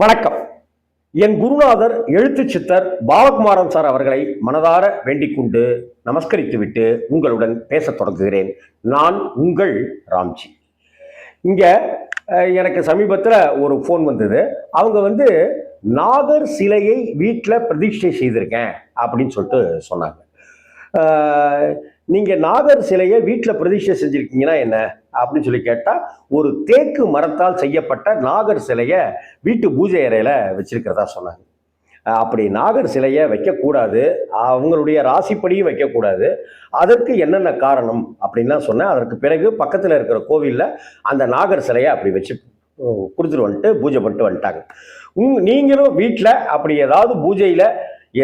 வணக்கம். என் குருநாதர் எழுத்து சித்தர் பாலகுமாரன் சார் அவர்களை மனதார வேண்டிக் கொண்டு நமஸ்கரித்துவிட்டு உங்களுடன் பேசத் தொடங்குகிறேன். நான் உங்கள் ராம்ஜி. இங்க எனக்கு சமீபத்தில் ஒரு ஃபோன் வந்தது. அவங்க வந்து நாகர் சிலையை வீட்டில் பிரதிஷ்டை செய்திருக்கேன் அப்படின்னு சொல்லிட்டு சொன்னாங்க. நீங்கள் நாகர் சிலையை வீட்டில் பிரதிஷ்டை செஞ்சுருக்கீங்கன்னா என்ன? அப்படின்னு சொல்லி கேட்டால் ஒரு தேக்கு மரத்தால் செய்யப்பட்ட நாகர் சிலையை வீட்டு பூஜை அறையில் வச்சுருக்கிறதா சொன்னாங்க. அப்படி நாகர் சிலையை வைக்கக்கூடாது. அவங்களுடைய ராசிப்படியும் வைக்கக்கூடாது. அதற்கு என்னென்ன காரணம் அப்படின்லாம் சொன்னேன். அதற்கு பிறகு பக்கத்தில் இருக்கிற கோவிலில் அந்த நாகர் சிலையை அப்படி வச்சு கொடுத்துட்டு வந்துட்டு பூஜை பண்ணிட்டு வந்துட்டாங்க. உங் நீங்களும் வீட்டில் அப்படி ஏதாவது பூஜையில்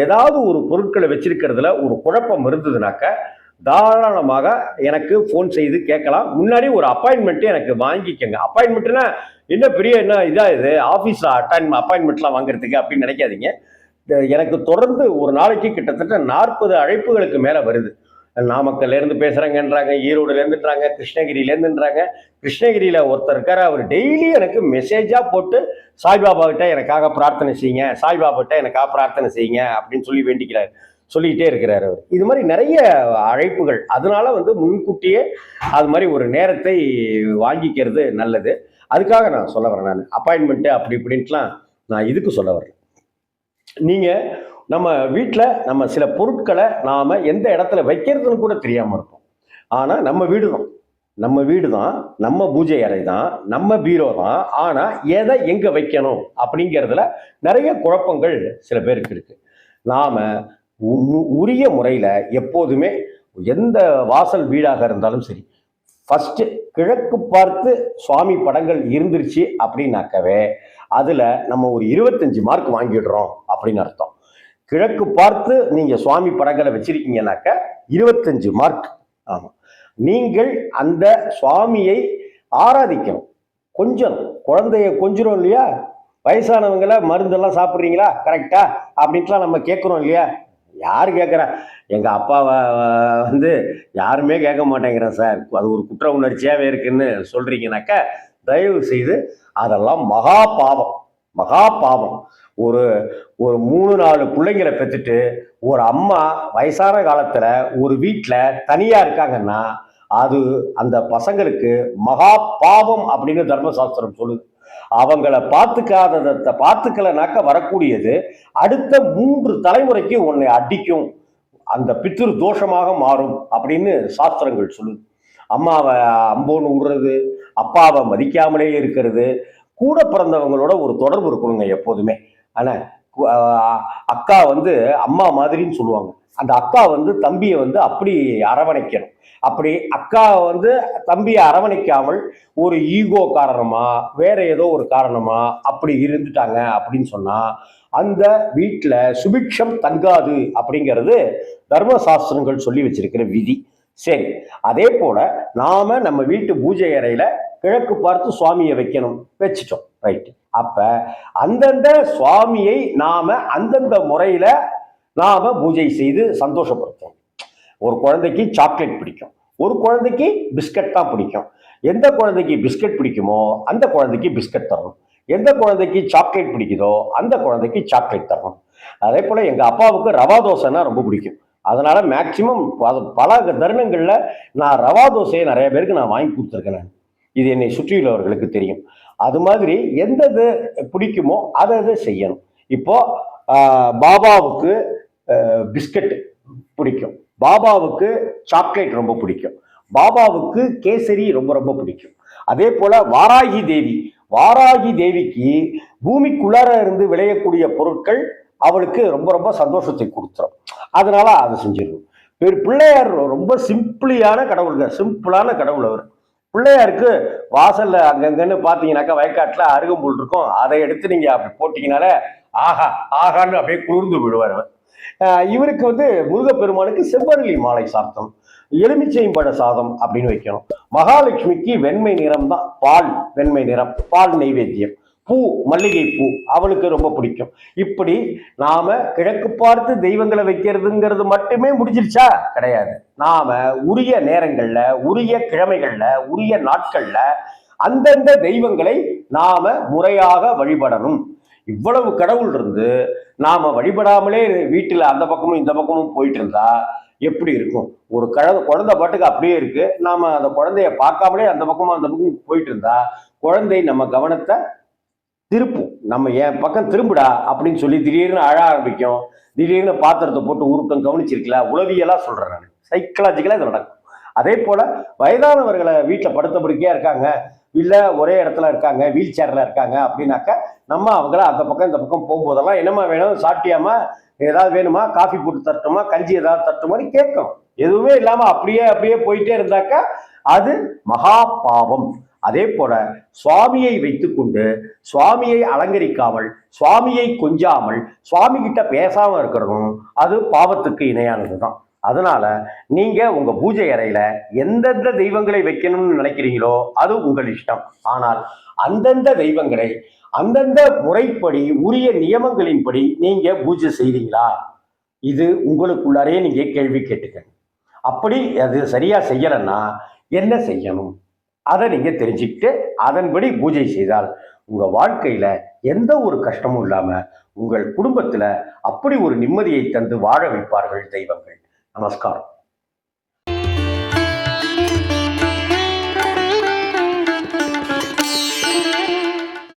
ஏதாவது ஒரு பொருட்களை வச்சிருக்கிறதுல ஒரு குழப்பம் இருந்ததுனாக்க தாராளமாக எனக்கு ஃபோன் செய்து கேட்கலாம். முன்னாடி ஒரு அப்பாயின்மெண்ட்டு எனக்கு வாங்கிக்கோங்க. அப்பாயின்மெண்ட்டுன்னா என்ன பெரிய என்ன இதாக இது? ஆஃபீஸில் அட்டாயின் அப்பாயின்மெண்ட்லாம் வாங்குறதுக்கு அப்படின்னு நினைக்காதீங்க. எனக்கு தொடர்ந்து ஒரு நாளைக்கு கிட்டத்தட்ட நாற்பது அழைப்புகளுக்கு மேலே வருது. நாமக்கல்லேருந்து பேசுகிறாங்கன்றாங்க ஈரோடுலேருந்துன்றாங்க கிருஷ்ணகிரியிலேருந்துன்றாங்க கிருஷ்ணகிரியில் ஒருத்தர் இருக்கார் அவர் டெய்லி எனக்கு மெசேஜாக போட்டு சாய்பாபா கிட்ட எனக்காக பிரார்த்தனை செய்யுங்க சாய்பாபா கிட்ட எனக்காக பிரார்த்தனை செய்யுங்க அப்படின்னு சொல்லி வேண்டிக்கிறார். சொல்லிக்கிட்டே இருக்கிறார் அவர். இது மாதிரி நிறைய அழைப்புகள். அதனால வந்து முன்கூட்டியே அது மாதிரி ஒரு நேரத்தை வாங்கிக்கிறது நல்லது. அதுக்காக நான் சொல்ல வரேன் நான். அப்பாயின்மெண்ட்டு அப்படி இப்படின்ட்டுலாம் நான் இதுக்கு சொல்ல வரேன் நீங்கள் நம்ம வீட்டில் நம்ம சில பொருட்களை நாம் எந்த இடத்துல வைக்கிறதுன்னு கூட தெரியாமல் இருப்போம். ஆனால் நம்ம வீடு தான். நம்ம வீடு தான். நம்ம பூஜை அறை தான். நம்ம பீரோ தான். ஆனால் எதை எங்கே வைக்கணும் அப்படிங்கிறதுல நிறைய குழப்பங்கள் சில பேருக்கு இருக்குது நாம் உரிய முறையில் எப்போதுமே எந்த வாசல் வீடாக இருந்தாலும் சரி ஃபஸ்ட்டு கிழக்கு பார்த்து சுவாமி படங்கள் இருந்துருச்சு அப்படின்னாக்கவே அதில் நம்ம ஒரு இருபத்தஞ்சு மார்க் வாங்கிடுறோம் அப்படின்னு அர்த்தம். கிழக்கு பார்த்து நீங்கள் சுவாமி படங்களை வச்சிருக்கீங்கன்னாக்க இருபத்தஞ்சு மார்க் ஆமாம் நீங்கள் அந்த சுவாமியை ஆராதிக்கணும். கொஞ்சம் குழந்தைய கொஞ்சிரும் இல்லையா? வயசானவங்கள மருந்தெல்லாம் சாப்பிட்றீங்களா? கரெக்டா அப்படின்ட்டுலாம் நம்ம கேட்குறோம் இல்லையா? யார் கேட்குறா எங்கள் அப்பாவை வந்து யாருமே கேட்க மாட்டேங்கிறேன் சார். அது ஒரு குற்ற உணர்ச்சியாகவே இருக்குன்னு சொல்கிறீங்கனாக்க தயவு செய்து அதெல்லாம் மகா பாவம். மகா பாவம். ஒரு ஒரு மூணு நாலு பிள்ளைங்களை பெற்றுட்டு ஒரு அம்மா வயசான காலத்தில் ஒரு வீட்டில் தனியாக இருக்காங்கன்னா அது அந்த பசங்களுக்கு மகா பாவம் அப்படின்னு தர்மசாஸ்திரம் சொல்லுது. அவங்கள பார்த்துக்காததை பார்த்துக்கலனாக்க வரக்கூடியது அடுத்த மூன்று தலைமுறைக்கு உன்னை அடிக்கும். அந்த பித்திரு தோஷமாக மாறும் அப்படின்னு சாஸ்திரங்கள் சொல்லுது. அம்மாவை அம்போன்னு விடுறது அப்பாவை மதிக்காமலே இருக்கிறது கூட பிறந்தவங்களோட ஒரு தொடர்பு இருக்கணுங்க எப்போதுமே. ஆனால் அக்கா வந்து அம்மா மாதிரின்னு சொல்லுவாங்க. அந்த அக்கா வந்து தம்பியை வந்து அப்படி அரவணைக்கணும். அப்படி அக்கா வந்து தம்பியை அரவணைக்காமல் ஒரு ஈகோ காரணமா வேற ஏதோ ஒரு காரணமா அப்படி இருந்துட்டாங்க அப்படின்னு சொன்னா அந்த வீட்டில் சுபிக்ஷம் தங்காது அப்படிங்கிறது தர்மசாஸ்திரங்கள் சொல்லி வச்சிருக்கிற விதி. சரி அதே போல நாம நம்ம வீட்டு பூஜை அறையில கிழக்கு பார்த்து சுவாமியை வைக்கணும். வச்சுட்டோம். ரைட் அப்ப அந்தந்த சுவாமியை நாம அந்தந்த முறையில நாம பூஜை செய்து சந்தோஷப்படுத்தோம் ஒரு குழந்தைக்கு சாக்லேட் பிடிக்கும். ஒரு குழந்தைக்கு பிஸ்கட் தான் பிடிக்கும். எந்த குழந்தைக்கு பிஸ்கட் பிடிக்குமோ அந்த குழந்தைக்கு பிஸ்கட் தரணும். எந்த குழந்தைக்கு சாக்லேட் பிடிக்குதோ அந்த குழந்தைக்கு சாக்லேட் தரணும். அதே போல எங்க அப்பாவுக்கு ரவா தோசைன்னா ரொம்ப பிடிக்கும். அதனால மேக்சிமம் பல தருணங்கள்ல நான் ரவா தோசையை நிறைய பேருக்கு நான் வாங்கி கொடுத்துருக்கேன். இது என்னை சுற்றியுள்ளவர்களுக்கு தெரியும். அது மாதிரி எந்த இது பிடிக்குமோ அதை அதை செய்யணும். இப்போ பாபாவுக்கு பிஸ்கட் பிடிக்கும். பாபாவுக்கு சாக்லேட் ரொம்ப பிடிக்கும். பாபாவுக்கு கேசரி ரொம்ப ரொம்ப பிடிக்கும். அதே போல வாராகி தேவி. வாராகி தேவிக்கு பூமிக்குள்ளார இருந்து விளையக்கூடிய பொருட்கள் அவளுக்கு ரொம்ப ரொம்ப சந்தோஷத்தை கொடுத்துரும். அதனால அதை செஞ்சிடணும் பிள்ளையார் ரொம்ப சிம்பிளியான கடவுளுங்க. சிம்பிளான கடவுள் அவர். பிள்ளையாருக்கு வாசல்ல அங்கங்கன்னு பார்த்தீங்கன்னாக்கா வயக்காட்டுல அருகம்புல் இருக்கும். அதை எடுத்து நீங்க அப்படி போட்டீங்கனாலே ஆஹா ஆகான்னு அப்படியே குளிர்ந்து விடுவார் அவர். இவருக்கு வந்து முருகப்பெருமானுக்கு செவ்வரளி மாலை சாத்தம் எலுமிச்சைம்பட சாதம் அப்படின்னு வைக்கணும். மகாலட்சுமிக்கு வெண்மை நிறம் தான் பால் வெண்மை நிறம் பால் நைவேத்தியம். பூ மல்லிகை பூ அவளுக்கு ரொம்ப பிடிக்கும். இப்படி நாம கிழக்கு பார்த்து தெய்வங்களை வைக்கிறதுங்கிறது மட்டுமே முடிஞ்சிருச்சா? கிடையாது. நாம உரிய நேரங்கள்ல உரிய கிழமைகள்ல உரிய நாட்கள்ல அந்தந்த தெய்வங்களை நாம முறையாக வழிபடணும். இவ்வளவு கடவுள் இருந்து நாம வழிபடாமலே வீட்டில் அந்த பக்கமும் இந்த பக்கமும் போயிட்டு இருந்தா எப்படி இருக்கும்? ஒரு கழ குழந்தை பாட்டுக்கு அப்படியே இருக்கு. நாம அந்த குழந்தைய பார்க்காமலே அந்த பக்கமும் அந்த பக்கமும் போயிட்டு இருந்தா குழந்தை நம்ம கவனத்தை திருப்பும் நம்ம என் பக்கம் திரும்புடா அப்படின்னு சொல்லி திடீர்னு அழ ஆரம்பிக்கும். திடீர்னு பாத்திரத்தை போட்டு உருட்டம் கவனிச்சிருக்கல. உளவியலா சொல்றேன் நான். சைக்கலாஜிக்கலாக இது நடக்கும். அதே போல வயதானவர்களை வீட்டில் படுத்தபடிக்கையா இருக்காங்க. இல்லை ஒரே இடத்துல இருக்காங்க வீல் சேர்ல இருக்காங்க அப்படின்னாக்க நம்ம அவங்கள அந்த பக்கம் இந்த பக்கம் போகும்போதெல்லாம் என்னம்மா வேணும்? சாப்பிட்டியாமா ஏதாவது வேணுமா? காஃபி போட்டு தட்டுமா கஞ்சி ஏதாவது தரட்டுமான்னு கேட்கும் எதுவுமே இல்லாமல் அப்படியே அப்படியே போயிட்டே இருந்தாக்கா அது மகா பாவம். அதே போல சுவாமியை வைத்துக்கொண்டு சுவாமியை அலங்கரிக்காமல் சுவாமியை கொஞ்சாமல் சுவாமி கிட்ட பேசாம இருக்கிறதும் அது பாவத்துக்கு இணையானது தான் அதனால நீங்க உங்க பூஜை அறையில எந்தெந்த தெய்வங்களை வைக்கணும்னு நினைக்கிறீங்களோ அது உங்கள் இஷ்டம். ஆனால் அந்தந்த தெய்வங்களை அந்தந்த முறைப்படி உரிய நியமங்களின்படி நீங்க பூஜை செய்றீங்களா? இது உங்களுக்குள்ளாரே நீங்க கேள்வி கேட்டுக்கங்க. அப்படி அது சரியா செய்யலைன்னா என்ன செய்யணும்? அதை நீங்கள் தெரிஞ்சுக்கிட்டு அதன்படி பூஜை செய்தால் உங்கள் வாழ்க்கையில் எந்த ஒரு கஷ்டமும் இல்லாமல் உங்கள் குடும்பத்தில் அப்படி ஒரு நிம்மதியை தந்து வாழ வைப்பார்கள் தெய்வங்கள். நமஸ்காரம்.